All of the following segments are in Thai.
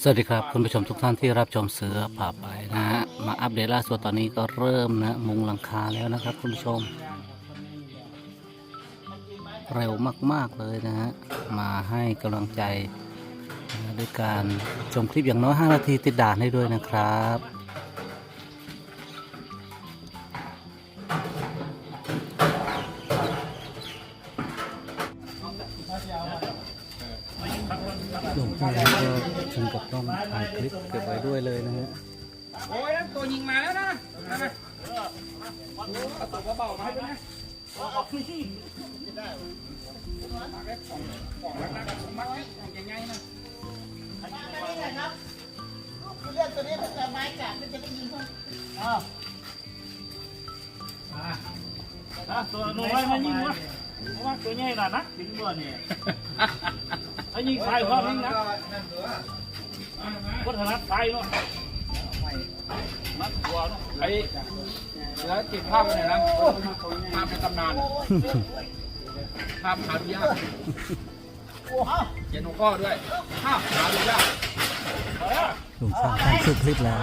สวัสดีครับคุณผู้ชมทุกท่านที่รับชมเสือผ่าไปนะฮะมาอัปเดตล่าสุดตอนนี้ก็เริ่มนะมุงหลังคาแล้วนะครับ คุณผู้ชม เร็วมาก ๆ เลยนะฮะมาให้กำลังใจนะด้วยการชมคลิปอย่างน้อย 5 นาทีติดด่านให้ด้วยนะครับหลวงพ่อ ถึงกับต้องถ่ายคลิปเก็บไว้ด้วยเลยนะฮะโอ้ยนั่นตัวยิงมาแล้วนะนั่นนะเอาตัวเบาๆมาให้ด้วยนะออกที่ที่ได้ของของรักๆของมักยังไงนะเลือกตัวนี้ถ้าเกิดไม้จับมันจะได้ยิงเขาตัวน้อยมันยิงวะเพราะว่าตัวใหญ่น่ะนักถึงบ่เนี่ยไอ้ยิงใส่พร้อมยิงนะ วัฒนธรรมไทยเนาะมัดหัวเนาะไอ้แล้วติดภาพไปไหนนะภาพในตำนานภาพหาดูยากเขียนหัวข้อด้วยภาพหาดูยากหลวงพ่อทำสุดคลิปแล้ว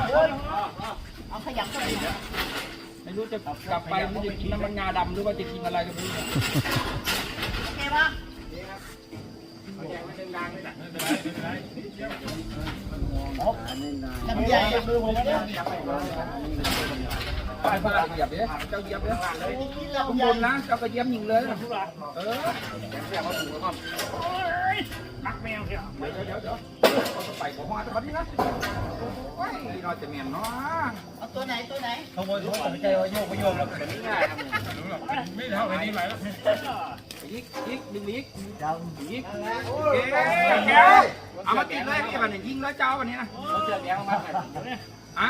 เอาขยับเข้าไปหน่อยไม่รู้จะกลับไปมันจะกินน้ำมันงาดำหรือว่าจะกินอะไรก็ไม่รู้โอเคปะลำใหญ่อะ ไปพลังเหยียบเนี่ยเจ้าเหยียบเนี่ยนี่ข้างลำบใหญ่นนะเจ้าก็เหยียบยิงเลยนะเออนักแมวเนี่ยเดี๋ยวเดี๋ยวเดี๋ยวเขา ไปของมาแต่วันนี้นะโอ้ยเราจะเมียนเนาะเอาตัวไหนตัวไหนยิกยิกดึงยิกยิกโอเคเอามาติดเลยพี่วันนี้ยิงแล้วเจ้าวันนี้นะเราเสือกแดงมาอะ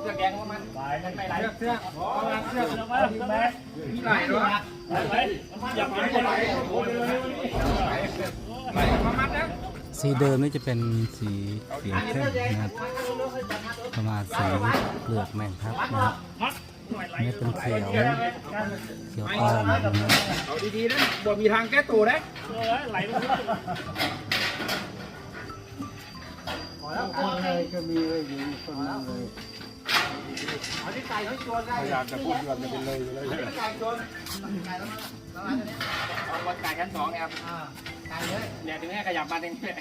เสื้อกแดงมาไม่ไหลเสือกประมาณเสือกพี่ไหลด้วยไปอย่าไปคนไหนไหลประมาณนะ สีเดิมนี่จะเป็นสีเขียวเข้มนะครับประมาณสีเปลือกแมงครับนะครับมัดหน่วยไหลนี่เป็นเขียวเขียวอ่อนนะครับเอาดีๆนะบ่มีทางแก้ตัวนะไหลลงเอาวันกายชั้นสองเนี่ยครับ เนี่ยถึงให้ขยับมาตรงนี้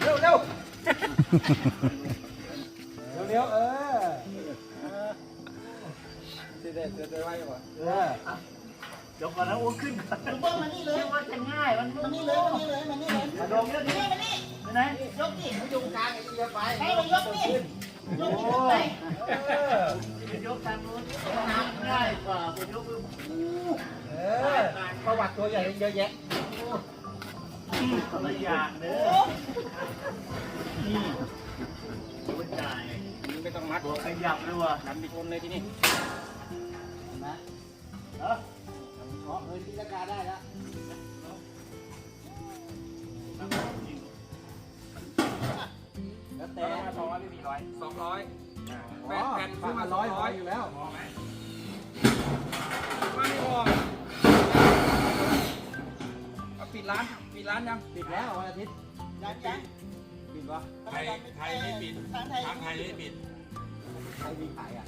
เร็วเร็วเร็วเออเด็ดเด็ดเด็ดไว้ก่อนเออเดี๋ยวก่อนนะอ้วนขึ้นลุงเบิ้มมานี่เลยมันจะง่ายมันมานี่เลยมานี่เลยมานี่เลยมาดมเนี่ยนี่มานี่ไปไหนยกนี่มาอยู่กลางไอ้เอียไปให้มายกนี่ ยกนี่ขึ้นไปยกทางนู้นง่ายกว่าไปยกเออประวัติตัวใหญ่เยอะแยะคนละอย่างเด้อโอ้นี่ตัวจ่ายไม่ต้องมัดขยับด้วยว่ะดันไปชนเลยที่นี่เออเฮ้ยที่ราคาได้แล้วแล้ว อยสองร้อยแปดแผ่นซื้อมาร้อยร้อยอยู่แล้วไม่พอเอาปิดร้านปิดร้านยังปิดแล้ววันอาทิตย์ยังยังปิดวะไทยไทยไม่ปิดทางไทยทางไทยไม่ปิดใครมีขายอะ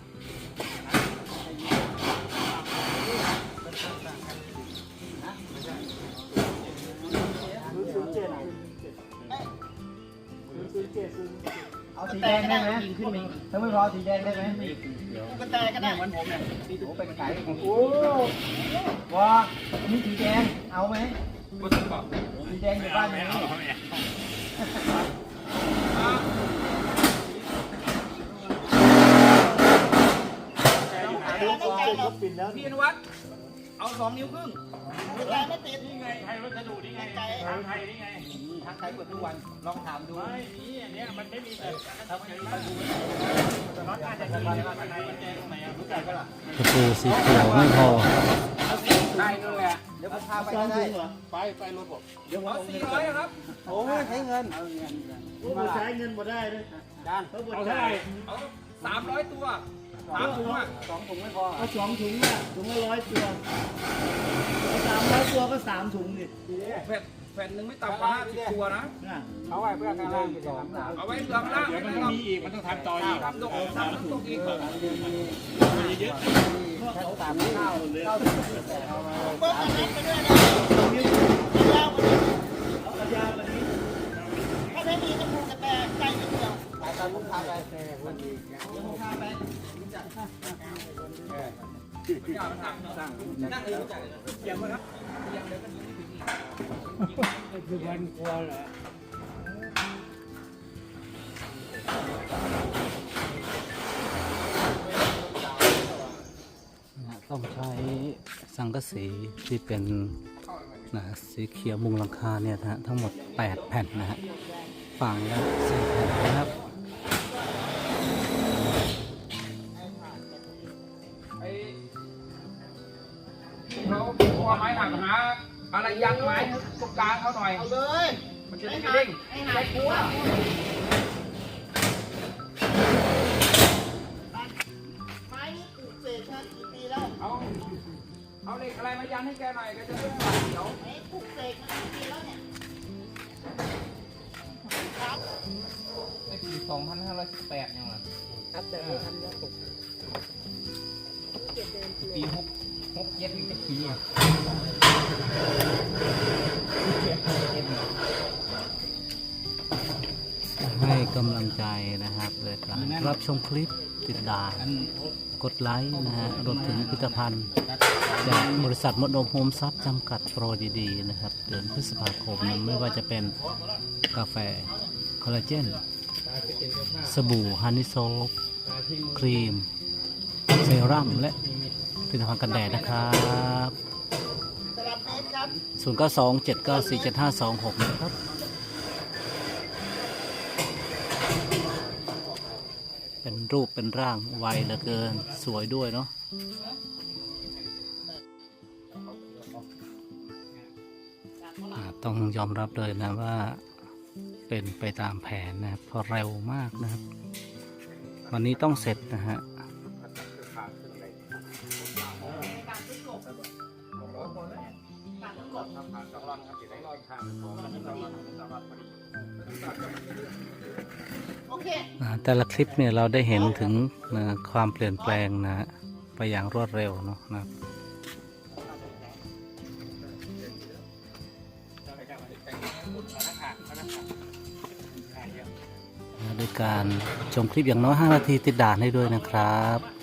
แดงได้ไหมยิงขึ้นมาถ้าไม่พอสีแดงได้ไหมกูกระแตก็ได้มันผมเนี่ยที่ถูไปขายโอ้โหว้านี่สีแดงเอาไหมสีแดงอยู่บ้านนี้ไม่ใจหรอกปิดแล้วพี่อนุวัฒน์ เอาสองนิ้วครึ่งไม่ใจไม่ติดนี่ไงไทยวัสดุนี่ไงทางไทยนี่ไงทางใช้เปิดทุกวันลองถามดูไม่มีอันเนี้ยมันไม่มีแต่ทำไงมาดูน็อตน่าจะมีนะภายในแจตรงไหนอะรู้จักก็ล่ะตะปูสีเขียวไม่พอได้นั่นแหละเดี๋ยวผมพาไปก็ได้ไปไปรถผมเดี๋ยวผมสี่ร้อยครับโอ้ใช้เงินโอ้ใช้เงินมาได้เลยด้านเขาเอาเท่าไหร่เอาสามร้อยตัว สามถุงอะสองถุงไม่พอเอาสองถุงอะถุงละร้อยตัวเอาสามร้อยตัวก็สามถุงดิเผ็ดแผ่นหนึ่งไม่ต่ำกว่าห้าสิบตัวนะเอาไว้เพื่อการล่างสองเอาไว้เหลืองล่างเดี๋ยวไม่มันต้องมีอีก มันต้องทำต่ออีกทำตกทำตกอีกเยอะเบิ้งอันนั้นไปด้วยนะยาวกว่านี้ถ้าไม่มีก็ผูกกระแตใจนิดเดียวไปตามลูกค้าไปวันดีลูกค้าไป นั่งเองรู้จักเลยเยี่ยม ครับเยี่ยมเลยก็ดีไม่ถึงอีกคือวันกลัวเหรอนะต้องใช้สังกะสีที่เป็นนะฮะสีเขียวมุงหลังคาเนี่ยนะฮะทั้งหมด 8 แผ่นนะฮะฝั่งละ4แผ่นนะครับ อะไรยันไม้ตรงกลางเขาหน่อย เอาเลย มันจะไอ้ได้หาเด้งไอ้หายกลัวไม้นี่ปลูกเสกมากี่ปีแล้วเอา เอาเหล็กอะไรมายันให้แกหน่อยแกจะได้ไหวเดี๋ยวไอ้ปลูกเสกมากี่ปีแล้วเนี่ยครับไอ้ปีสองพันห้าร้อยสิบแปดยังไงครับแต่ไม่ทันแล้วปลูกปีหก หกเจ็ดนี่จะปีอะให้กำลังใจนะครับเลยการรับชมคลิปติดดานกดไลค์นะฮะรวมถึงผลิตภัณฑ์จากบริษัทมดโอมโฮมซับจำกัดโปรดีๆนะครับเดือนพฤษภาคมนั้นไม่ว่าจะเป็นกาแฟคอลลาเจน สบู่ฮันนี่โซฟครีม เซรั่มและ ผลิตภัณฑ์กันแดดนะครับตลับเมตรครับ0 9 2 7 9 4 7 5 2 6นะครับเป็นรูปเป็นร่างไวเหลือเกินสวยด้วยเนาะต้องยอมรับเลยนะว่าเป็นไปตามแผนนะเพราะเร็วมากนะครับ วันนี้ต้องเสร็จนะฮะ โอเคอ่าแต่ละคลิปเนี่ยเราได้เห็นถึงนะความเปลี่ยนแปลงนะฮะไปอย่างรวดเร็วเนาะนะครับนะด้วยการชมคลิปอย่างน้อย 5 นาทีติดด่านให้ด้วยนะครับ